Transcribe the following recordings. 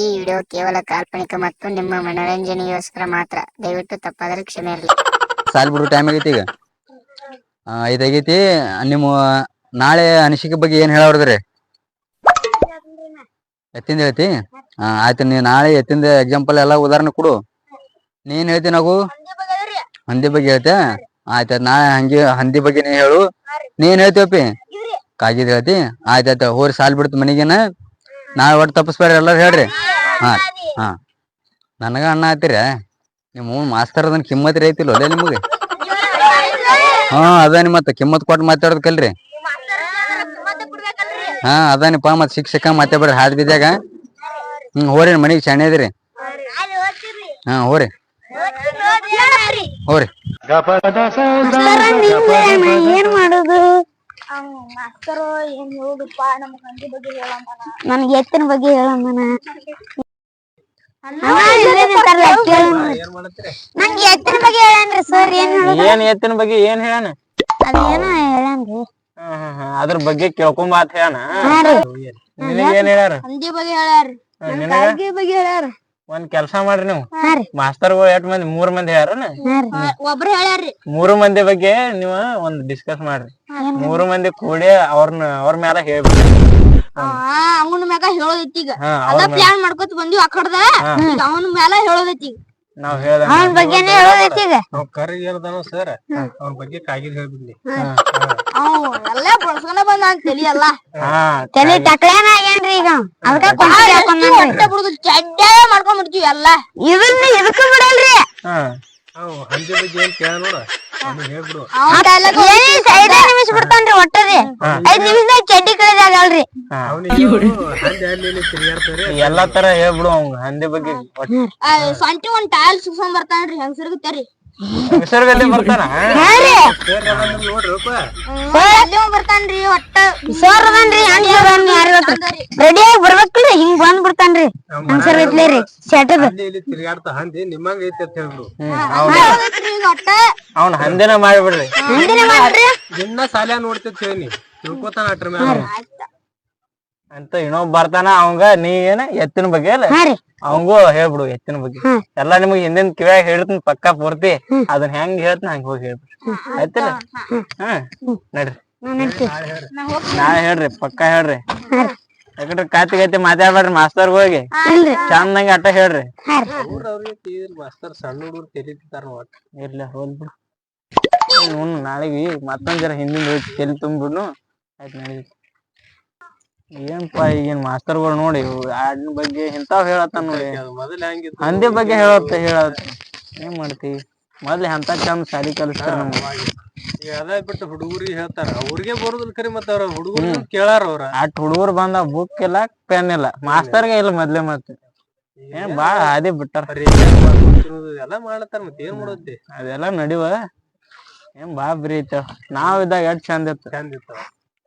ಈ ವಿಡಿಯೋ ಕೇವಲ ಕಾಲ್ಪನಿಕ ಮತ್ತು ನಿಮ್ಮ ಮನೋರಂಜನೆಗೋಸ್ಕರ ಮಾತ್ರ. ದಯವಿಟ್ಟು ತಪ್ಪಾದರೆ ಕ್ಷಮೆ ಇರಲಿ. ಸಾಲ್ ಬಿಡು ಟೈಮ್ ಆಗೈತಿ ಈಗ. ಆ, ಇದಾಗೈತಿ ನಿಮ್ಮ ನಾಳೆ ಅನಿಸಿಕೆ ಬಗ್ಗೆ ಏನ್ ಹೇಳೋದ್ರಿ ಎತ್ತಿಂದ ಹೇಳ್ತಿ? ಹಾ ಆಯ್ತು ನೀ ನಾಳೆ ಎತ್ತಿಂದ ಎಕ್ಸಾಂಪಲ್ ಎಲ್ಲ ಉದಾಹರಣೆ ಕೊಡು. ನೀನ್ ಹೇಳ್ತಿ ನಾವು ಹಂದಿ ಬಗ್ಗೆ ಹೇಳ್ತೆ? ಆಯ್ತ ನಾಳೆ ಹಂಗೆ ಹಂದಿ ಬಗ್ಗೆ ನೀ ಹೇಳು. ನೀನ್ ಹೇಳ್ತೀವಪ್ಪಿ ಕಾಗಿದ್ ಹೇಳ್ತಿ? ಆಯ್ತಾಯ್ತ ಹೋರಿ ಸಾಲ್ ಬಿಡ್ತು ಮನಿಗೇನ. ನಾಳೆ ಒಟ್ಟು ತಪ್ಪಿಸ್ಬೇಡ್ರಿ ಎಲ್ಲಾರು ಹೇಳ್ರಿ. ಹಾ ಹಾ. ನನಗ ಅಣ್ಣ ಆತಿರ ನಿಮ್ಮ ಮಾಸ್ತರ್ ಅದನ್ ಕಿಮ್ಮತ್ ಐತಿಲ್ಲ ಅದೇ ನಿಮಗೆ? ಹಾ ಅದಾನಿ ಮತ್ತ ಕಿಮ್ಮತ್ ಕೊಟ್ಟು ಮಾತಾಡೋದ್ ಕಲ್ರಿ ಹಾ ಅದಾನಿಪ್ಪ ಮತ್ ಶಿಕ್ಷಕ ಮತ್ತೆ ಬರ್ರಿ ಹಾದ್ ಬಿದ್ದಾಗ ಹ್ಮ್ ಹೋರಿ ಮನಿಗ್ ಶಾಣೆ ಅದ್ರಿ. ಹಾ ಹೋರಿ. ಹೋರಿ. ಏನ್ ಮಾಡುದು? ನನ್ಗೆ ಎತ್ತಿನ ಬಗ್ಗೆ ಹೇಳಂಬನ ನಂಗೆ ಎತ್ತಿನ ಬಗ್ಗೆ ಹೇಳನ್ರಿ ಸರ್? ಏನ್ ಹೇಳುದು? ಏನ್ ಎತ್ತಿನ ಬಗ್ಗೆ ಏನ್ ಹೇಳಣ ಅದೇನ ಹೇಳನ್ರಿ. ಅದ್ರ ಬಗ್ಗೆ ಕೇಳ್ಕೊಂಬ ಅಂತ ಹೇಳಣ. ಹಾ ರೀ. ನಿನಗ ಏನ್ ಹೇಳ್ಯಾರ? ಹಂದಿ ಬಗ್ಗೆ ಹೇಳ್ಯಾರ. ಹಾ, ಬಗ್ಗೆ ಹೇಳ್ಯಾರ. ಒಂದ್ ಕೆಲ್ಸ ಮಾಡ್ರಿ ನೀವು. ಮಾಸ್ತರ್ಗಳು ಎಷ್ಟ್ ಮಂದಿ? ಮೂರ್ ಮಂದಿ ಹೇಳ್ಯಾರನ? ಹಾ ರೀ. ಒಬ್ರು ಹೇಳ್ಯಾರ್ರಿ. ಮೂರು ಮಂದಿ ಬಗ್ಗೆ ನೀವ ಒಂದ್ ಡಿಸ್ಕಸ್ ಮಾಡ್ರಿ. ಮೂರು ಮಂದಿ ಕೂಡಿ ಅವ್ರನ್ನ ಅವ್ರ ಮ್ಯಾಲ ಹೇಳ್ಬಿಡ್ರಿ. ಅವನ ಮ್ಯಾಗ ಹೇಳೋದೈತಿ ಈಗ. ಅದ ಪ್ಲಾನ್ ಮಾಡ್ಕೊತ ಬಂದಿವಿ ಆ ಕಡ್ದ. ಅವನ ಮ್ಯಾಲ ಹೇಳೋದೈತಿ ನಾವ್ ಹೇಳ್ದ ಅವನ ಬಗ್ಗೆನೇ ಹೇಳೋದೈತಿ ಈಗ. ನಾವ್ ಕರ್ಗ್ ಹೇಳ್ದಾನ ಸರ್ ಅವ್ನ ಬಗ್ಗೆ ಕಾಗಿದ್ ಹೇಳ್ಬಿಡ್ಲಿ. ಅವ್ ಎಲ್ಲ ಬಳಸ್ಕೊಂಡ ಬಂದ ಅಂತ ತಲಿ ಎಲ್ಲ ಹಾ ತಲಿ ಆಗ್ಯಾನ್ರಿ ಈಗ ಅದಕ್ಕ ಹೊಟ್ಟೆ ಬಿಡುದು ಚಡ್ಡ ಮಾಡ್ಕೊಂಡ್ ಬಿಡ್ತೀವಿ ಎಲ್ಲ. ಇದನ್ನ ಇದಕ್ಕ ಬಿಡಲ್ರಿ. ಅವ್ ಹಂದಿ ಬಗ್ಗೆ ಏನ್ ಕೇಳ ನೋಡ. ಐದೇ ನಿಮಿಷ ಬಿಡ್ತಾನ್ರಿ ಒಟ್ಟರಿ ಐದ್ ನಿಮಿಷದಾಗ ಚಡ್ಡಿ ಕಳಿದಾಗಲ್ರಿ ಅವ್ನಿಗೆ ಹಂದಿ ಅಲ್ಲಿ ತಿರುಗಾಡ್ತಾರೆ ಎಲ್ಲಾ ತರ ಹೇಳ್ಬಿಡು ಹಂದಿ ಬಗ್ಗೆ ಸೊಂಟಿ ಒಂದ್ ಟಾಯಲ್ ಸುಸ್ಕೊಂಡ್ ಬರ್ತಾನ್ರಿ. ಹೆಂಗಸರ್ಗತ್ತರಿ ಬರ್ತಾನ? ಬರ್ತಾನ್ರಿ ಒಟ್ಟ ರೆಡಿ ಆಗಿ ಬರ್ಬೇಕ್ರಿ ಹಿಂಗ್ ಬಂದ್ ಬಿಡ್ತಾನ್ರಿ ಹಂಸರ್ ಐತ್ಲೇರಿ ಸೆಟದ ಹಂದಿ ಇಲ್ಲಿ ತಿರುಗಾಡ್ತಾ ಹಂದಿ ನಿಮ್ಮಂಗ ಐತಿ ಅಂತ ಹೇಳ್ಬಿಡು. ಅವ್ನ ಹಂದಿನ ಮಾಡ್ಬಿಡ್ರಿ. ಹಿಂದಿನ ಮಾಡ್ರಿ ಸಾಲ್ಯಾ ನೋಡ್ತಿರ್ತೀವಿ ಹೇಳಿ ತಿಳ್ಕೊತಾನ ಅಟ್ರ ಅಂತ ಇನ್ನೊಬ್ ಬರ್ತಾನ ಅವಂಗ ನೀ ಏನ ಎತ್ತಿನ ಬಗ್ಗೆ ಅಲ್ಲ? ಹಾ ರೀ. ಅವಂಗೂ ಹೇಳ್ಬಿಡು ಎತ್ತಿನ ಬಗ್ಗೆ. ಎಲ್ಲಾ ನಿಮಗ್ ಹಿಂದಿನ ಕಿವ್ಯಾಗ ಹೇಳ್ತೀನಿ ಪಕ್ಕಾ ಪೂರ್ತಿ ಅದನ್ನ ಹೆಂಗ್ ಹೇಳ್ತೀನಿ ಹಂಗ ಹೋಗಿ ಹೇಳ್ಬಿಡ್ರಿ ಆಯ್ತಲ್ಲ? ಹಾ ನಡ್ರಿ. ನಾಳೆ ಹೇಳ್ರಿ. ಪಕ್ಕಾ ಹೇಳ್ರಿ. ಯಾಕಂದ್ರೆ ಕಾತಿ ಕಾತಿ ಮಾತಾಡ್ಬೇಡ್ರಿ ಮಾಸ್ತರ್ ಹೋಗಿ. ಚಂದಂಗ ಅಟ್ಟ ಹೇಳ್ರಿ. ಮಾಸ್ತರ್ ಸಣ್ಣ ಹುಡುಗರು ತೆರೀತಾರ ಇರ್ಲಿ ಹೋಲ್ ಬಿಡು. ನಾಳೆಗೆ ಮತ್ತೊಂದ್ ಜರ ಹಿಂದಿನ ತೆಲಿ ತುಂಬಿಡ್ನು ಆಯ್ತು ನಡೀತಿ ಏನ್ಪಾ ಈಗಿನ ಮಾಸ್ತರ್ಗಳು ನೋಡಿ ಹಾಡಿನ ಬಗ್ಗೆ ಇಂತಾವ್ ಹೇಳತ್ತಾನ ನೋಡಿ. ಮೊದಲ ಹೆಂಗಿತ್ತು. ಹಂದಿ ಬಗ್ಗೆ ಹೇಳತ್ತ ಹೇಳತ್ತ ಏನ್ ಮಾಡ್ತಿ? ಮೊದ್ಲ ಎಂತ ಚಂದ ಶಾಲಿ ಕಲಿಸ್ತಾರ ನಮ್ಗೆ. ಅದ ಬಿಟ್ಟು ಹುಡುಗರಿಗೆ ಹೇಳ್ತಾರ ಅವ್ರಿಗೆ ಬರೋದಿಲ್ಲ ಕರಿ ಮತ್ತ ಅವ್ರ ಹುಡುಗರು ಕೇಳಾರ ಅವ್ರ? ಅಟ್ ಹುಡುಗರು ಬಂದ ಬುಕ್ ಇಲ್ಲ ಪೆನ್ ಇಲ್ಲ. ಮಾಸ್ತರ್ಗೆ ಇಲ್ಲ ಮೊದ್ಲೇ ಮತ್ತೆ. ಏನ್ ಬಾಳ ಹಾದಿ ಬಿಟ್ಟಾರ. ಎಲ್ಲ ಮಾಡತ್ತಾರ ಮತ್ತೆ ಏನ್ ಮಾಡುತ್ತಿ ಅದೆಲ್ಲ ನಡಿವ. ಏನ್ ಬಾ ಬ್ರಿ ಐತ. ನಾವ್ ಇದ್ದಾಗ ಎಷ್ಟ್ ಚಂದ ಇತ್ತು. ಚಂದ ಇರ್ತಾವ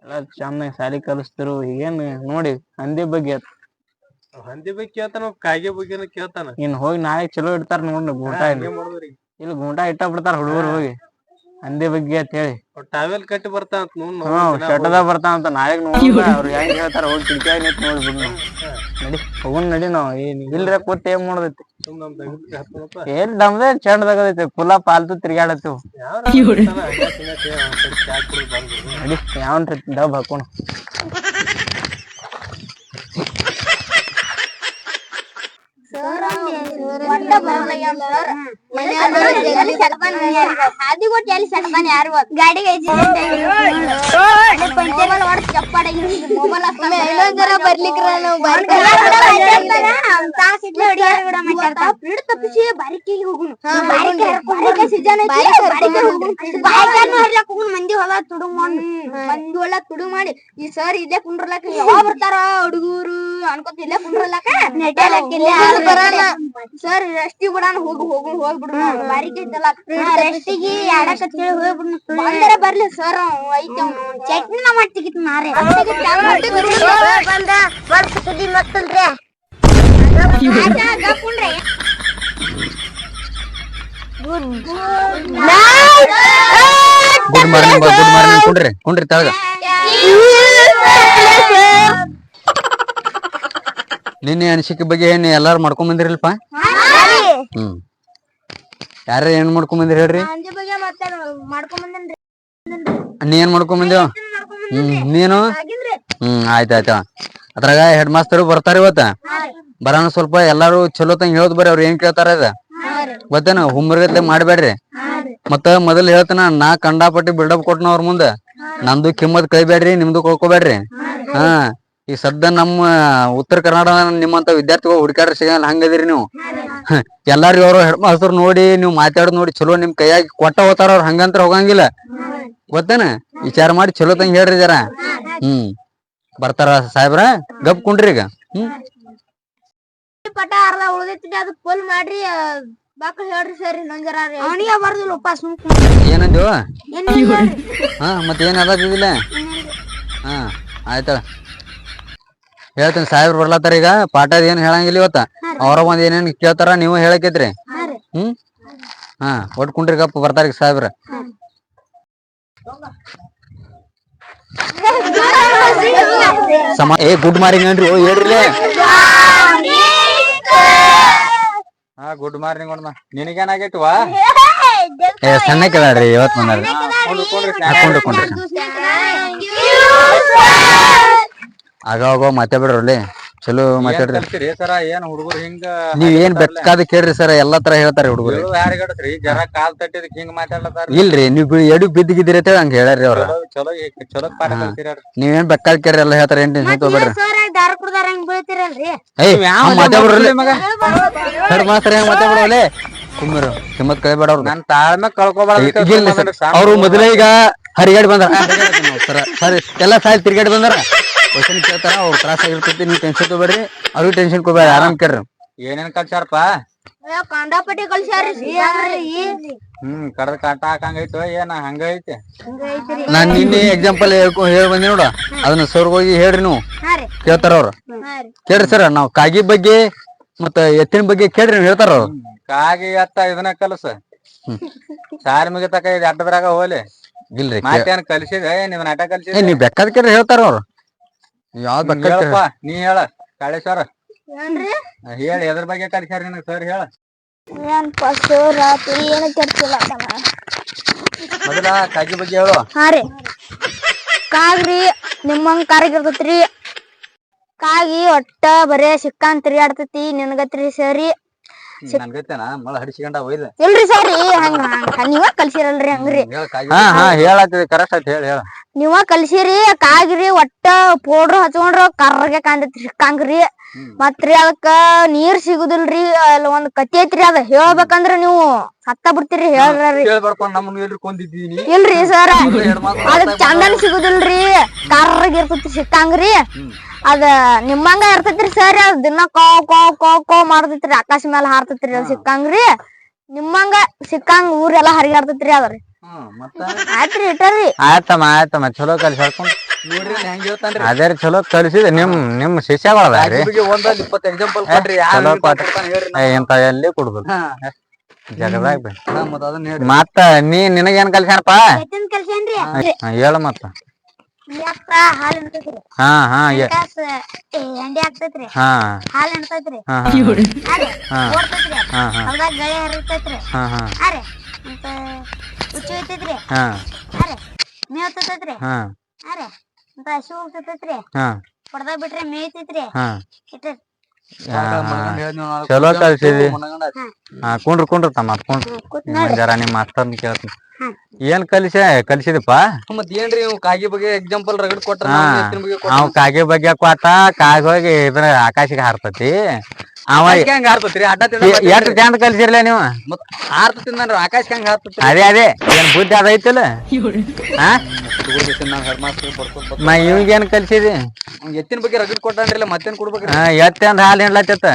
ಎಲ್ಲ ಚಂದ ಶಾಲಿ ಕಲಿಸ್ತಿರು. ಈಗೇನ್ ನೋಡಿ ಹಂದಿ ಬಗ್ಗೆ. ಹಂದಿ ಬಗ್ಗೆ ಕೇಳ್ತಾನ ಕಾಯಿ ಕಾಗೆ ಬಗ್ಗೆನೂ ಕೇಳ್ತಾನ. ಇನ್ ಹೋಗಿ ನಾಳೆ ಚಲೋ ಇಡ್ತಾರ ನೋಡ್ರಿ ಗುಂಟಾ ಇಲ್ಲಿ ಗೂಟ ಇಟ್ಟ ಬಿಡ್ತಾರ ಹುಡುಗರು ಹೋಗಿ. ಹಂದಿ ಬಗ್ಗೆ ಅಂತ ಹೇಳಿ. ಟಾವೆಲ್ ಕಟ್ಟಿ ಬರ್ತಾ ಅಂತ ಹ್ಮ್ ಶಟದ ಬರ್ತಾವ ಅಂತ ನಾಳೆಗ್ ನೋಡ ಅವ್ರು ಹೆಂಗ್ ಹೇಳ್ತಾರ ಹೋಗಿ ಕಿಟಕಿಯಾಗ ನಿಂತ್ ನೋಡ್ಬಿಡ್ ನಾವು ನಡಿ ಹೋಗೋಣ ನಡಿ ನಾವು. ಏನ್ ಇಲ್ರ ಕೂತ್ ಏನ್ ಮಾಡೋದೈತಿ? ಏನ್ ನಮ್ದೇ ಚಂಡದಾಗದೈತಿ ಫುಲ್ಲಾ ಪಾಲ್ತು ತಿರ್ಗಾಡತ್ತೀವ್ ನಡಿ ಯಾವನ್ರಿ ಡಬ್ ಹಾಕೋಣ. ಗಾಡಿಗೆ ಮಂದಿ ಹೊಲ ತುಡು ಮಾಡಿ. ಮಂದಿ ಹೊಲ ತುಡು ಮಾಡಿ. ಈ ಸರ್ ಇಲ್ಲೇ ಕುಂಡ್ರಲಕ್ಕ. ಯಾವ ಬರ್ತಾರ ಹುಡುಗರು ಅನ್ಕೋತ ಇಲ್ಲೇ ಕುಂಡ್ರಲಕ್ಕ. ಸರ್ ರೆಸ್ಟಿಗೆ ಬಿಡಾನ ಹೋಗಿ ಹೋಗಿ ಹೋಗ್ಬಿಡು ಬಾರಿಕೆ ಐತಲ್ಲ ರೆಸ್ಟಿಗೆ ಆಡಕತ್ತೇಳಿ ಹೋಗ್ಬಿಡು ಬಂದರೆ ಬರ್ಲಿ ಸರ್ ಐತೆ ಚಟ್ನಿ ನಾ ಮಾಡ್ತಿಗಿತ್ ಮಾರೆ. ಬಂದ ಬರ್ತ ಸುದ್ದಿ ಮತ್ತಲ್ರಿ good good morning good morning ಕುಂಡ್ರಿ ಕುಂಡ್ರಿ ತಳಗ. ನಿನ್ನೆ ಅನಿಸಿಕೆ ಬಗ್ಗೆ ಏನ್ ಎಲ್ಲಾರು ಮಾಡ್ಕೊಂಡ್ ಬಂದಿರಲ್ಪ ಹ್ಮ್. ಯಾರ ಏನ್ ಮಾಡ್ಕೊಂಡ್ ಬಂದಿರಿ ಹೇಳ್ರಿ? ಹಂದಿ ಬಗ್ಗೆ ಮತ್ತೆ ಮಾಡ್ಕೊಂಡ್ ಬಂದೇನ್ರಿ? ನೀ ಏನ್ ಮಾಡ್ಕೊಂಡ್ ಬಂದೇವ್ ಹ್ಮ್ ನೀನು? ಆಗಿನ್ರಿ? ಹ್ಮ್ ಆಯ್ತಾಯ್ತ ಆಯ್ತ ಅದ್ರಾಗ ಹೆಡ್ ಮಾಸ್ತರ್ ಬರ್ತಾರ ಇವತ್ತ? ಬರೋಣ ಸ್ವಲ್ಪ ಎಲ್ಲಾರು ಚಲೋ ತಂಗ ಹೇಳದ್ ಬರ್ರಿ ಅವ್ರು ಏನ್ ಕೇಳ್ತಾರ ಅದ? ಗೊತ್ತೇನ? ಹುಮ್ಮರ್ಗತ್ಲೆ ಮಾಡ್ಬೇಡ್ರಿ ಮತ್ತ ಮೊದಲ್ ಹೇಳ್ತಾನ ನಾ ಕಂಡಾಪಟ್ಟಿ ಬಿಲ್ಡಪ್ ಕೊಟ್ಟನ ಅವ್ರ ಮುಂದ. ನಂದು ಕಿಮ್ಮತ್ ಕೈಬೇಡ್ರಿ ನಿಮ್ದು ಕೊಳ್ಕೋಬೇಡ್ರಿ ಹಾ. ಈ ಸದ್ದ ನಮ್ಮ ಉತ್ತರ ಕರ್ನಾಟಕ ನಿಮ್ಮಂತ ವಿದ್ಯಾರ್ಥಿಗಳು ಹುಡುಕಾಡ್ರಿ ಸಿಗಲ್ಲ ಹಂಗದಿರಿ ನೀವು. ಹ, ಎಲ್ಲಾರು ಅವ್ರ ಹೆಡ್ ಮಾಸ್ತರ್ ನೋಡಿ ನೀವು ಮಾತಾಡೋದು ನೋಡಿ ಚಲೋ ನಿಮ್ ಕೈಯಾಗಿ ಕೊಟ್ಟ ಹೋತಾರ ಅವ್ರ ಹಂಗಂತ್ರ ಹೋಗಂಗಿಲ್ಲ. ಗೊತ್ತೇನ? ವಿಚಾರ ಮಾಡಿ ಚಲೋ ತಂಗ ಹೇಳ್ರಿ ಜರ ಹ್ಮ್. ಬರ್ತಾರ ಸಾಹೇಬ್ರ ಗಪ್ ಕುಂಡ್ರಿ ಈಗ. ಹ್ಮ್. ಪಟ ಅರ್ಧ ಉಳ್ದೈತ್ರಿ ಅದು ಫುಲ್ ಮಾಡ್ರಿ ಬಾಕ ಹೇಳ್ರಿ ಸರ್ ಇನ್ನೊಂದ್ ಜರ ಅವನಿಗೆ ಬರ್ದಿಲ್ಲ ಉಪ್ಪ ಸುಮ್ ಏನಂದ್ಯೋ? ಏನ್ ಹಾ ಮತ್ತೆ ಏನ್ ಅದಿಲ್ಲ ಹಾ ಆಯ್ತ ಹೇಳ್ತೀನಿ ಸಾಹೇಬ್ರು ಬರ್ಲತ್ತಾರ ಈಗ? ಪಾಠ ಏನು ಹೇಳಂಗಿಲ್ಲ ಇವತ್ತ? ಅವ್ರ ಒಂದ್ ಏನೇನ್ ಕೇಳ್ತಾರ ನೀವು ಹೇಳಕೈತ್ರಿ. ಹ್ಮ್? ಹಾ ಒಟ್ ಕುಂಡ್ರಿ ಗಪ್ಪ ಬರ್ತಾರ ಈಗ ಸಾಹೇಬ್ರ. ಸಮ ಏ ಗುಡ್ ಮಾರ್ನಿಂಗ್ ಏನ್ರಿ? ಓ ಹೇಳ್ರಿ ಹಾ ಗುಡ್ ಮಾರ್ನಿಂಗ್ ಅಣ್ಣ. ನಿನಗೇನಾಗೈತವಾ? ಏ ಸಣ್ಣ ಕೇಳ್ರಿ ಇವತ್ ಬಂದ್ರಿ ಕೊಂಡ್ರಿ ಆಗ ಮಾತಾಡ್ಬಿಡ್ರಿ ಮಾತಾಡ್ಬಿಡ್ರಲ್ಲಿ ಚಲೋ ಮಾತಾಡ್ರಿ. ಕಲ್ತಿರಿ ಸರ? ಏನ್ ಹುಡುಗರು ಹಿಂಗ ನೀವ್ ಏನ್ ಬೇಕಾದ ಕೇಳ್ರಿ ಸರ್ ಎಲ್ಲಾ ತರ ಹೇಳ್ತಾರೆ ಹುಡುಗರು. ಯಾರಿಗಡತ್ರಿ ಜರ ಕಾಲ್ ತಟ್ಟಿದಕ್ ಹಿಂಗ್ ಮಾತಾಡ್ಲತ್ತಾರ ಇಲ್ರಿ ನೀವ್ ಎಡು ಬಿದ್ದಿಗಿದ್ದೀರಿ ಅಂತ ಹಂಗ ಹೇಳ್ಯಾರಿ ಅವ್ರ. ಚಲೋ ಚಲೋ ಪಾಠ ಕಲ್ತಿರ ನೀವೇನ್ ಬೇಕಾದ ಕೇಳ್ರಿ ಎಲ್ಲ ಹೇಳ್ತಾರ ಏನ್ ಟೆನ್ಷನ್ ತಗೋಬೇಡ್ರಿ. ಸರ್ ದಾರ ಕುಡ್ದಾರ ಹಂಗ್ ಬೀಳ್ತಿರಲ್ರಿ? ಏಯ್ ಮಾತಾಡ್ಬಿಡ್ರಿ ಸರ್ ಮಾಸ್ತರ್ ಹೆಂಗ್ ಮಾತಾಡ್ಬಿಡವಲೆ ಕುಮ್ಮಿರು ಕಿಮ್ಮತ್ ಕಳಿಬೇಡ ಅವ್ರ ನನ್ ತಾಳ್ಮೆ ಕಳ್ಕೊಬಾರ್ದು ಅವ್ರು ಮೊದಲೇ ಈಗ ಹರಿಗಾಡಿ ಸರ್ ಸರಿ ಎಲ್ಲಾ ಸಾಯಲ್ ತಿರ್ಗಾಡಿ ಬಂದಾರ. ಕ್ವಶನ್ ಕೇಳ್ತಾರ ಅವ್ರ ತ್ರಾಸ ಆಗಿರ್ತೈತಿ ನೀವು ಟೆನ್ಷನ್ ತಗೋಬೇಡ್ರಿ. ಅವ್ರಿಗೆ ಟೆನ್ಷನ್ ಕೊಬೇಡ ಆರಾಮ್ ಕೇಳ್ರಿ. ಏನೇನ್ ಕಲ್ಸಾರಪ್ಪ ಕಾಂಡಾಪಟ್ಟಿ ಹ್ಮ್ ಕಡದ ಕಾಟ ಹಾಕಂಗೈತು ಏನ ಹಂಗೈತಿ? ನಾನ್ ನಿನ್ನೆ ಎಕ್ಸಾಂಪಲ್ ಹೇಳ್ಕೊ ಹೇಳಿ ಬಂದಿ ನೋಡ. ಅದನ್ನ ಸರ್ ಹೋಗಿ ಹೇಳ್ರಿ ನೀವು. ಕೇಳ್ತಾರ ಅವ್ರ. ಕೇಳ್ರಿ ಸರ್ ನಾವ್ ಕಾಗಿ ಬಗ್ಗೆ ಮತ್ತ ಎತ್ತಿನ ಬಗ್ಗೆ ಕೇಳ್ರಿ ನೀವು ಹೇಳ್ತಾರ ಅವ್ರು. ಕಾಗಿ ಅತ್ತ ಇದನ್ನ ಕಲಸ. ಸಾರಿ ಮುಗಿತಕ ಇದು ಅಡ್ಡದ್ರಾಗ ಹೋಲಿ ಇಲ್ರಿ ಮತ್ತೇನ್ ಕಲ್ಸಿದ? ನೀವ್ ನಾಟಕ ಏ ಕಲಿಸಿದ ನೀವ್ ಬೇಕಾದ ಕೇಳ್ರಿ ಹೇಳ್ತಾರ ಅವ್ರು. ಯಾವ್ದ್ ಹೇಳಪ್ಪ ನೀ ಹೇಳ ಕಾಳೇಶ್ವರ. ಏನ್ರಿ? ಹೇಳಿ ಎದ್ರ ಬಗ್ಗೆ ಕಲಿಸ್ಯಾರ ನಿನಗ್ ಸರ್ ಹೇಳ. ಏನ್ ಫಸ್ಟ್ ರಾತ್ರಿ ಏನು ಕೆಡ್ತಿಲ್ಲ ಮೊದಲ ಕಾಗಿ ಬಗ್ಗೆ ಹೇಳು. ಹಾ ರೀ. ಕಾಗ್ರಿ ನಿಮ್ಮಂಗ್ ಕಾರಿಗೆ ಇರ್ತೈತ್ರಿ. ಕಾಗಿ ಒಟ್ಟ ಬರೇ ಸಿಕ್ಕಾಂತ್ರಿ ತಿರ್ಗಾಡ್ತೈತಿ ನಿನಗತ್ರಿ ಸರಿ. ನನ್ಗೈತೇನ ಮಳ ಹಡಿಸಿಕೊಂಡ ಒಯ್ದ. ಇಲ್ರಿ ಸರಿ ಹಂಗ ಹಂಗ ನೀವ ಕಲ್ಸಿರಲ್ರಿ ಹಂಗ್ರಿ. ಹಾ ಹಾ. ಹೇಳತ್ತಿದ್ ಕರೆಕ್ಟ್ ಆಯ್ತು ಹೇಳಿ ಹೇಳ. ನೀವ ಕಲ್ಸಿರಿ ಕಾಗಿರಿ ಒಟ್ಟ ಪೌಡ್ರ್ ಹಚ್ಕೊಂಡ್ರ ಕರ್ರಗೆ ಕಾಂತೈತ್ರಿ ಸಿಕ್ಕಂಗ್ರಿ ಮತ್ರಿ ಅದಕ್ಕ ನೀರ್ ಸಿಗುದಿಲ್ರಿ ಅಲ್ಲ ಒಂದ್ ಕತಿ ಐತ್ರಿ ಅದ ಹೇಳ್ಬೇಕಂದ್ರ ನೀವು ಸತ್ತ ಬಿಡ್ತೀರಿ ಹೇಳ್ರಿ. ಇಲ್ರಿ ಸರ್. ಅದಕ್ ಚಂದನ್ ಸಿಗುದಿಲ್ರಿ ಕರ್ರಗ್ ಇರ್ತೈತಿ ಸಿಕ್ಕಂಗ್ರಿ. ಅದ ನಿಮ್ಮಂಗ ಇರ್ತೈತ್ರಿ ಸರ್ ಅದ್ ದಿನ ಕೋ ಕೋ ಕೋ ಕೋ ಮಾಡ್ತೈತ್ರಿ ಆಕಾಶ ಮೇಲೆ ಹಾರ್ತೈತ್ರಿ ಅದ್ ಸಿಕ್ಕಂಗ್ರಿ. ನಿಮ್ಮಂಗ ಸಿಕ್ಕಂಗ್ ಊರೆಲ್ಲಾ ಹರಿಗಾಡ್ತೈತ್ರಿ ಅದ್ರಿ. ಆಯ್ತ್ರಿ ಇಟ್ಟರಿ. ಆಯ್ತಮ್ಮ ಆಯ್ತಮ್ಮ ಚಲೋ ಕಲ್ಸಿ ಹೇಳ್ಕೊಂಡ್ ನೋಡ್ರಿ ಹೆಂಗ್ ಹೇಳ್ತಾನ್ರಿ. ಅದೇ ರೀ ಚಲೋ ಕಲ್ಸಿದ ನಿಮ್ ನಿಮ್ ಶಿಷ್ಯ ರೀ ಕಾಗಿ ಬಗ್ಗೆ ಒಂದೊಂದ್ ಇಪ್ಪತ್ ಎಕ್ಸಾಂಪಲ್ ಕೊಡ್ರಿ ಚಲೋ ಯಾರು ಪಾಠ. ಹೇಳ್ರಿ ಇಂತ ಎಲ್ಲಿ ಕುಡುದು ಜಗದಾಗ ಬೇ. ಮತ್ತ್ ಅದನ್ನ ಹೇಳ್ರಿ ಮತ್ತ ನೀ ನಿನಗೇನ್ ಕಲ್ಸ್ಯಾನಪ್ಪ? ಎತ್ತಿನ ಕಲ್ಸೇನ್ರಿ ಹಾ, ಹೇಳು ಮತ್ತ. ಯಪ್ಪ ಹಾಲ್ ಹಾ ಹಾ ಏ- ಆಗ್ತೈತ್ರಿ ಹಾ. ಹಾಲ್ ಹಾ ಅರೆ ಹಾ. ಓಡ್ತೈತ್ರಿ ಹಾ ಹಾ. ಅವಾಗ ಗಳೆ ಹರಿತೈತ್ರಿ. ಹಾ ಹಾ. ಅರೆ ಮತ್ತ ಉಚ್ಚು ಐತೈತ್ರಿ ಹಾ. ಅರೆ ಮೇವ್ ತೈತ್ರಿ ಹಾ. ಅರೆ ಮತ್ತ ಹಸು ಹೋಗ್ತೈತ್ರಿ ಹಾ. ಹೊಡ್ದಾಗ ಬಿಟ್ರೆ ಮೇಯ್ತೈತ್ರಿ. ಹಾ. ಇಟ್ರಿ ಮನ್ಗಂಡ್ ಹೇಳ್ದ್ ನೀವು ನಾಲ್ಕು ಚಲೋ ಕಲ್ಸಿದಿ ಹಾ ಕುಂಡ್ರಿ ಕುಂಡ್ರಿ ತಮ್ಮ ಕುಂಡ್ರು. ಕೂತ್ ಇನ್ನೊಂದ್ ಜರ ನಿಮ್ ಮಾಸ್ತರ್ನ ಕೇಳ್ತೀನಿ. ಹಾ. ಏನ್ ಕಲಿಸ ಕಲಿಸಿದಪ್ಪ? ಮತ್ ಏನ್ರಿ ಇವ್ ಕಾಗಿ ಬಗ್ಗೆ ಎಕ್ಸಾಂಪಲ್ ರಗಡ್ ಕೊಟ್ರ ನಾವ್ ಕಾಗೆ ಬಗ್ಗೆ ಕೊಟ್ಟ ಕಾಗಿ ಹೋಗಿ ಇದ್ರ ಆಕಾಶಿಗೆ ಹಾರ್ತತಿ. ಅವ ಹೆಂಗ್ ಹಾರ್ತತ್ರಿ ಅಡ್ಡ ಎಷ್ಟ್ ಚಂದ ಕಲ್ಸಿರ್ಲ ನೀವು? ಮತ್ ಹಾರ್ತತಿ ಅಂದ್ರೆ ಆಕಾಶ ಹೆಂಗ್ ಹಾರ್ತತ್ರಿ. ಅದೇ ಅದೇ. ಏನ್ ಬುದ್ಧಿ ಅದೈತಲ್ಲ ಹಾ ಹೆಡ್ ಮ ಇವ್ಗೇನ್ ಕಲ್ಸಿದಿ? ಎತ್ತಿನ ಬಗ್ಗೆ ರಗಡ್ ಕೊಟ್ಟಾನ್ರಿಲ್ಲ ಮತ್ತೇನ್ ಕೊಡ್ಬೇಕ್ರಿ? ಹಾ ಎತ್ತ ಅಂದ್ ಹಾಲ್ ಹಿಂಡ್ಲತ್ತ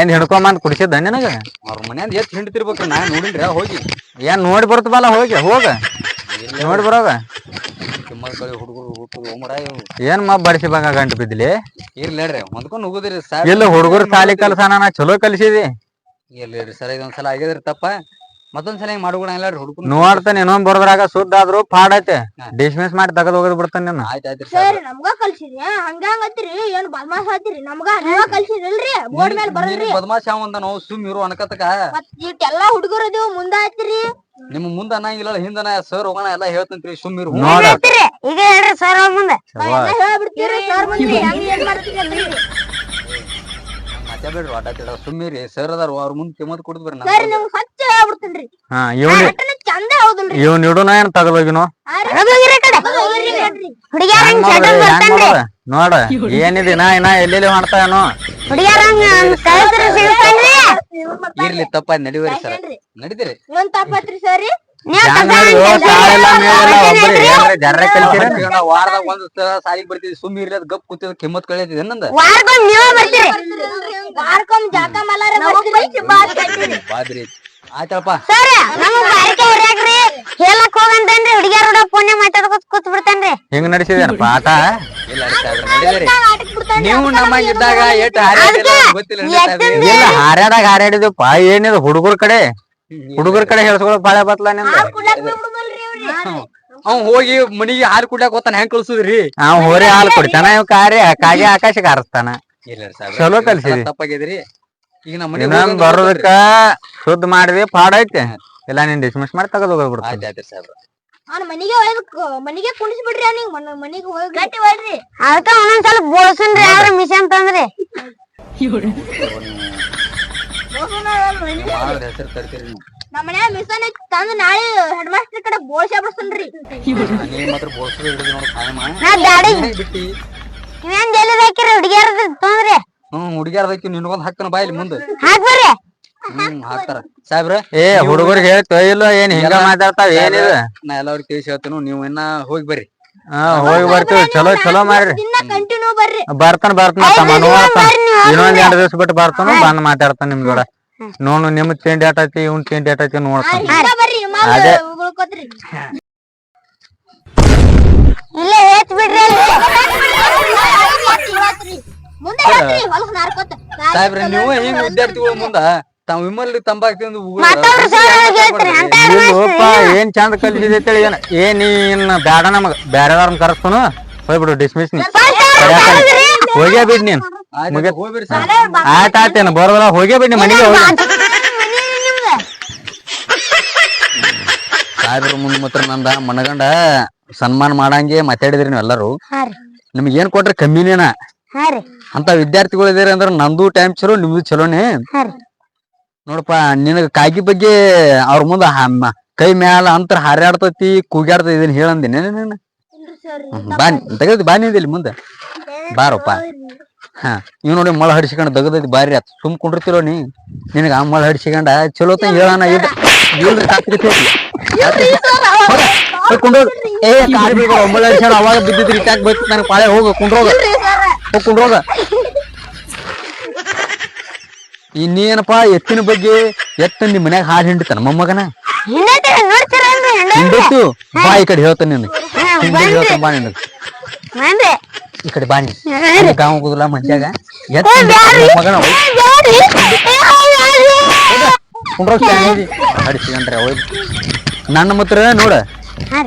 ಏನ್ ಹಿಡ್ಕೊಂಬಂದ್ ಕುಡಿಸಿದ್ದ ನಿನಗ? ಅವ್ರ ಮನ್ಯಾಂದ ಎತ್ ಹಿಂಡ್ತಿರ್ಬೇಕ್ರಿ ನಾ ನೋಡಿನ್ರಿ ಹೋಗಿ. ಏನ್ ನೋಡಿ ಬರ್ತಬಲ್ಲ ಹೋಗಿ ಹೋಗ. ನೋಡಿ ಬರೋಗ. ಕಿಮ್ಮತ್ ಹುಡುಗರು ಓಮಡ ಇವು ಏನ್ ಮಾ ಬಡಿಸಿ ಬಂಗ ಗಂಟು ಬಿದ್ದಿಲಿ? ಇರ್ಲಿ ಹೇಳ್ರಿ ಹೊಂದ್ಕೊಂಡ್ ಹೋಗುದ್ರಿ ಸಾಹೇಬ್ ಇಲ್ಲ ಹುಡುಗರು ಸಾಲಿ ಕಲ್ಸಾನ ನಾ ಚಲೋ ಕಲ್ಸಿದಿ. ಇರ್ಲಿ ಸರ್ ಇದೊಂದ್ಸಲ ಆಗಿದ್ರಿ ತಪ್ಪ. ಮತ್ತೊಂದ್ಸಲ ಹಿಂಗ್ ಮಾಡ್ಕೊಡಂಗಿಲ್ಲ ಎಲ್ಲಾರು ಹುಡುಗನ ನೋಡ್ತಾನೆ ಇನ್ನೊಂದ್ ಬರೋದ್ರಾಗ ಸುದ್ದ ಆದ್ರು ಪಾಡ್ ಐತೆ. ಡಿಸ್ಮಿಸ್ ಮಾಡಿ ತಗದ್ ಹೋಗದ್ ಬಿಡ್ತಾನೆ ನಾನು ಆಯ್ತ್ ಆಯ್ತ್ರಿ ಸರ್ ಸಾಹೇಬ್ರ ನಮ್ಗ ಕಲ್ಸಿದ್ರಿ ಹಂಗ ಹಂಗತ್ರಿ ಏನ್ ಬದ್ಮಾಸ್ ಹತ್ತಿರಿ ನಮ್ಗ ನೀವ ಕಲ್ಸಿರಲ್ರಿ ಬೋರ್ಡ್ ಮೇಲೆ ಬರಲ್ರಿ? ಬದಮಾಶ್ ಅವಂದ ನಾವು ಸುಮ್ ಇರು ಅನ್ಕತಕ. ಮತ್ ಇಟ್ಟೆಲ್ಲಾ ಹುಡುಗರು ಅದೀವ್ ಮುಂದ ಆಯ್ತಿರಿ ನಿಮ್ ಮುಂದ ಅನ್ನಂಗಿಲ್ಲ ಹಿಂದನ ಸರ್ ಹೋಗೋಣ ಎಲ್ಲಾ ಹೇಳ್ತಂತ್ರಿ ಸುಮ್ ಇರು. ನೋಡ. ಈಗ ಹೇಳ್ರಿ ಸರ್ ಮುಂದೆ. ಹೇಳ್ಬಿಡ್ತೀರಿ ಸರ್ ಮುಂದೆ. ಹೆಂಗ್ ಏನ್ ಮಾಡ್ತೀರಿ ಸುಮ್ಮಿರಿ ಸರ್ ಅದಾರ ಅವ್ರ ಮುಂದ್ ಕಿಮ್ಮತ್ ಕೊಡುದ್ ಬರ್ರಿ ಸರ್ ನಿಮ್ಗ್. ಹಾ ಇವನ್ ಒಟ್ಟನ ಚಂದ ಹೌದಲ್ರಿ. ಇವ್ನ ಇಡುನ ಏನ್ ತಗದ್ ಹೋಗಿನೋ ಹುಡುಗ್ಯಾರ ಹೆಂಗ್ ಮಾಡೋದು? ಹೆಂಗ್ ಮಾಡೋದು? ನೋಡ ಏನಿದೆ ನಾ ಇನ್ನ ಎಲ್ಲೆಲ್ಲಿ ಮಾಡ್ತಾನೋ ಇರ್ಲಿ ತಪ್ಪ ನಡಿವರಿ ಸರ್. ನಡಿದಿರಿ ಒಂದ್ ತಪ್ಪತ್ರಿ ಸರಿ ವಾರದಾಗ ಒಂದ್ ಸಾಲಿಗ್ ಬರ್ತಿದ್ವಿ. ಸುಮ್ ಇರ್ಲಿ ಅದ್ ಗಪ್ ಕೂತಿದ್ ಕಿಮ್ಮತ್ ನಂದ ಬಾದ್ರಿ. ಆಯ್ತಪ್ಪ. ಹೇಳಕ್ ಹೋಗಂತೇನ್ರಿ? ಹುಡುಗಿಯರ ಫೋನ್ ಮಾತಾಡ್ಕೊತ ಕೂತ್ ಬಿಡ್ತಾನ್ರಿ ಹೆಂಗ್ ನಡೆಸಿದೇನಪ್ಪ ನಡಿದಿರಿ ನೀವು ನಮ್ಮಂಗಿದ್ದಾಗ ಎಷ್ಟ್ ಗೊತ್ತಿಲ್ಲ? ಇಲ್ಲ ಹಾರ್ಯಾಡಾಗ ಏನಿದು ಹುಡುಗರ ಕಡೆ? ಹುಡುಗರ ಕಡೆ ಹೇಳ್ಸ್ಕೊಳಕ್ ಬಾಳೆ ಬತ್ಲ ನಿಂದ? ಅವ್ ಹೋಗಿ ಮನಿಗೆ ಹಾಲು ಕುಡ್ಯಾಕ ಹೋತಾನ ಹೆಂಗ್ ಕಳ್ಸುದ್ರಿ? ಅವ್ ಹೋರಿ ಹಾಲು ಕುಡಿತಾನ ಇವ್ ಕಾರ್ಯ ಕಾಗೆ ಆಕಾಶ ಹಾರಿಸ್ತಾನ. ಇಲ್ಲ ರೀ ಚಲೋ ಕಲ್ಸಿದ್ರಿ ತಪ್ಪಾಗಿದ್ರಿ ಈಗ ನಮ್ಮ ಮನೆ ಬರೋದಕ್ಕ ಶುದ್ಧ ಮಾಡಿದ್ವಿ ಪಾಡ್ ಐತೆ. ಇಲ್ಲ ನೀನ್ ಡಿಸ್ಮಿಸ್ ಮಾಡಿ ತಗದ್ ಹೋಗ್ಬಿಡ್ತೀನಿ ಆಯ್ತು ಆಯ್ತು ಸಾಹೇಬ್ರ. ಅವ್ನ ಮನಿಗೆ ಒಯ್ದು ಮನಿಗೆ ಕುಣಿಸಿ ಬಿಡ್ರಿ ಅವ್ನಿಗೆ ಮನಿಗೆ ಹೋಗಿ ಗಟ್ಟಿ ಹೊಡ್ರಿ ಅದಕ್ಕ ಒಂದೊಂದ್ ಸ್ವಲ್ಪ ಬೋಳ್ಸನ್ರಿ ಅವ್ರ ಮಿಷನ್ ತಂದ್ರಿ. ಹೆಸರು ತರ್ತೀರಿ ನೀವು. ನಮ್ಮ ಮನ್ಯಾಗ ಮಿಷನ್ ತಂದ್ ನಾಳೆ ಹೆಡ್ ಮಾಸ್ಟರ್ ಕಡೆ ಬೋಳ್ಸೇ ಬಿಡ್ಸನ್ರಿ ನೀವ್ ಮಾತ್ರ ಬೋಳ್ಸೋದು ಹಿಡಿದು ನೋಡಿ ಕಾಯಮ ನಾ ಬ್ಯಾಡಿ. ಬಿಟ್ಟಿ. ನೀವೇನ್ ಜಲ್ದಿ ಬೇಕಿರಿ ಹುಡುಗಿಯರದ ತೊಂದ್ರಿ? ಹ್ಮ್ ಹುಡುಗಿಯಾರ್ದಕ್ಕಿ ನಿನ್ಗೊಂದ್ ಹಾಕ್ತಾನ ಬಾಯಿಲಿ ಮುಂದೆ. ಹಾಕ್ಬರ್ರಿ ಹ್ಮ್ ಹಾಕ್ತಾರ. ಸಾಹೇಬ್ರ ಏ ಹುಡುಗರಿಗೆ ಹೇಳ್ತೋ ಇಲ್ಲ ಏನ್ ಹಿಂಗ ಮಾತಾಡ್ತಾವ ಏನಿದು? ನಾ ಎಲ್ಲಾರು ತಿಳಿಸಿ ಹೇಳ್ತೇನು ನೀವು ಇನ್ನ ಹೋಗಿ ಬರ್ರಿ. ಹಾ ಹೋಗಿ ಬರ್ತೀವಿ. ಚಲೋ ಚಲೋ ಮಾಡ್ರಿ. ಕಂಟಿನ್ಯೂ ಬರ್ರಿ. ಬರ್ತಾನ ಬರ್ತಾನ ತಮ್ಮ. ನೋಡ್ತಾನ. ಇನ್ನೊಂದ್ ಎರಡು ದಿವಸ ಬಿಟ್ಟು ಬರ್ತಾನ ಬಂದ್ ಮಾತಾಡ್ತಾನ ನಿಮ್ ಜೋಡ ನೋಡು ನಿಮ್ ತಿಂಡಿ ಡೇಟ್ ಇವ್ನ್ ತಿಂಡಿ ಆಟೈತಿ ನೋಡ್ತಾನ. ಹಿಂಗ ಬರ್ರಿ ಅದೇ. ಇಲ್ಲೇ ಏತ್ ಬಿಡ್ರಿ. ಮುಂದೆ ಸಾಹೇಬ್ರ ನೀವು ಹಿಂಗ್ ವಿದ್ಯಾರ್ಥಿಗಳು ಮುಂದ? ತಾವ್ ವಿಮಲ್ ತಂಬಾಕ್ ಹೇಳ್ತೀರಿ ಅಂತ ಇಲ್ಲೋಪ ಏನ್ ಚಂದ ಕಲ್ಸಿದೈತಿ ಏನ್ ಏನ್ ನೀನ್ ಬ್ಯಾಡ ನಮಗ. ಬ್ಯಾರೆದವ್ರನ್ನ ಕರೆಸ್ತಾನು ಹೋಗ್ಬಿಡು ಡಿಸ್ಮಿಸ್ ನೀ. ಹೋಗ್ಯಾ ಬಿಡ್ ನೀನ್. ಆಯ್ತು ಹೋಗ್ಬಿಡ್ರಿ ಸರ್. ಆಯ್ತ ಆಯ್ತೇನ ಬರೋದ್ರ ಹೋಗ್ಯಾ ಬಿಡ್ ನೀ ಮನೆಗೆ ಹೋಗಿ. ಸಾಹೇಬ್ರ ಮುಂದ್ ಮಾತ್ರ ನಂದ ಮನಗಂಡ ಸನ್ಮಾನ ಮಾಡಂಗೆ ಮಾತಾಡಿದ್ರಿ ನೀವು ಎಲ್ಲಾರು. ನಿಮ್ಗೆ ಏನ್ ಕೊಟ್ರೆ ಕಮ್ಮಿನೇನ? ಅಂತ ವಿದ್ಯಾರ್ಥಿಗಳು ಇದೀರಿ ಅಂದ್ರ ನಂದು ಟೈಮ್ ಚಲೋ ನಿಮ್ದು ಚಲೋನೆ. ನೋಡಪ್ಪ ನಿನಗ ಕಾಗಿ ಬಗ್ಗೆ ಅವ್ರ ಮುಂದ ಹಮ್ಮ ಕೈ ಮ್ಯಾಲ ಅಂತರ ಹಾರಾಡ್ತತಿ ಕೂಗ್ಯಾಡ್ತತಿ ಇದನ್ನ ಹೇಳಂದಿನ ನೀನು ಬಾ ತೆಗದಿ ಬಾ ನಿಂದಿಲ್ಲಿ ಮುಂದೆ. ಬಾರಪ್ಪ. ಹಾ ಇವ್ ನೋಡಿ ಮಳ ಹಡಿಸ್ಕೊಂಡ್ ದಗದೈತಿ ಬಾರಿ ಆತ್. ಸುಮ್ ಕುಂಡಿರ್ತಿರೋ ನೀ. ನಿನಗ ಆ ಮಳ ಹಡಿಸ್ಕೊಂಡ ಚಲೋ ತಂಗ ಹೇಳಣ ಇದ್ ಇಲ್ರಿ ರಾತ್ರಿ ಐತಿ. ರಾತ್ರಿ ಹೋಗ, ಹೋಗ್ ಕುಂಡ್ರೋಗ್. ಏ ಕಾಲ್ ಬೀಳ್ಬೇಡ ಮಳ ಹಡಿಸ್ಕೊಂಡ್ ಅವಾಗ ಬಿದ್ದಿದ್ರಿ ಟ್ಯಾಕ್ ಬೈತ್ ನನಗೆ ಪಾಳೆ ಹೋಗ ಕುಂಡ್ರೋಗ ಹೋಗ್. ಕುಂಡ್ರೋಗ ಇನ್ನೇನಪ್ಪ ಎತ್ತಿನ ಬಗ್ಗೆ ಎತ್ತ ನಿಮ್ ಮನ್ಯಾಗ ಹಾಲು ಹಿಂಡಿತಾನ ಮೊಮ್ಮಗನ? ಹಿಂಡತ್ತು ಬಾ ಈ ಕಡೆ ಹೇಳ್ತಾನೆ ನಿನ್ನ ಹಿಂಡಿ ಹೇಳ್ತಾನೆ ಬಾ ಈ ಕಡೆ ಬಾ ನೀ. ಗಾಂವ್ ಹೋಗುದಿಲ್ಲ ಮಂಚಾಗ ಎತ್ತ ಮಗನ ಅಡಿಸ್ಕೊಂಡ್ರೆ ನನ್ನ ಮತ್ರ ನೋಡ.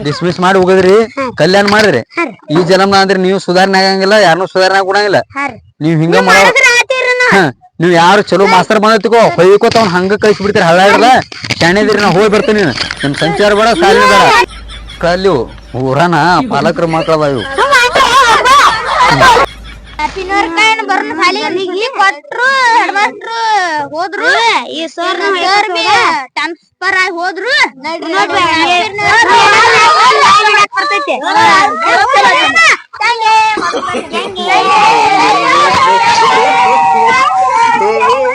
ಡಿಸ್ಮಿಸ್ ಮಾಡಿ ಹೋಗದ್ರಿ. ಕಲ್ಯಾಣ ಮಾಡಿದ್ರಿ. ಈ ಜನ್ಮ ಅಂದ್ರೆ ನೀವು ಸುಧಾರಣೆ ಆಗಂಗಿಲ್ಲ ಯಾರನ್ನೂ ಸುಧಾರಣೆ ಕೊಡಂಗಿಲ್ಲ ನೀವ್ ಹಿಂಗ ಮಾಡೋ ನೀವ್ ಯಾರು ಚಲೋ ಮಾಸ್ತರ್ ಬಂದತಿಕೋ ಹೊಯ್ಕೋತ ಅವ್ನ ಹಂಗ ಕಳ್ಸಿ ಬಿಡ್ತೀರಿ ಹಳ್ಳ ಶಾಣೆದಿರಿ ನಾ ಹೋಗಿ ಬರ್ತೀನಿ ನಿಮ್ ಸಂಚಾರ ಬೇಡ, ಸಾಲಿನ ಬೇಡ. ಕಲ್ಯು ಊರನ ಪಾಲಕರ ಮಕ್ಕಳ ಕೊಟ್ರು ಹೋದ್ರು. ಈ Oh!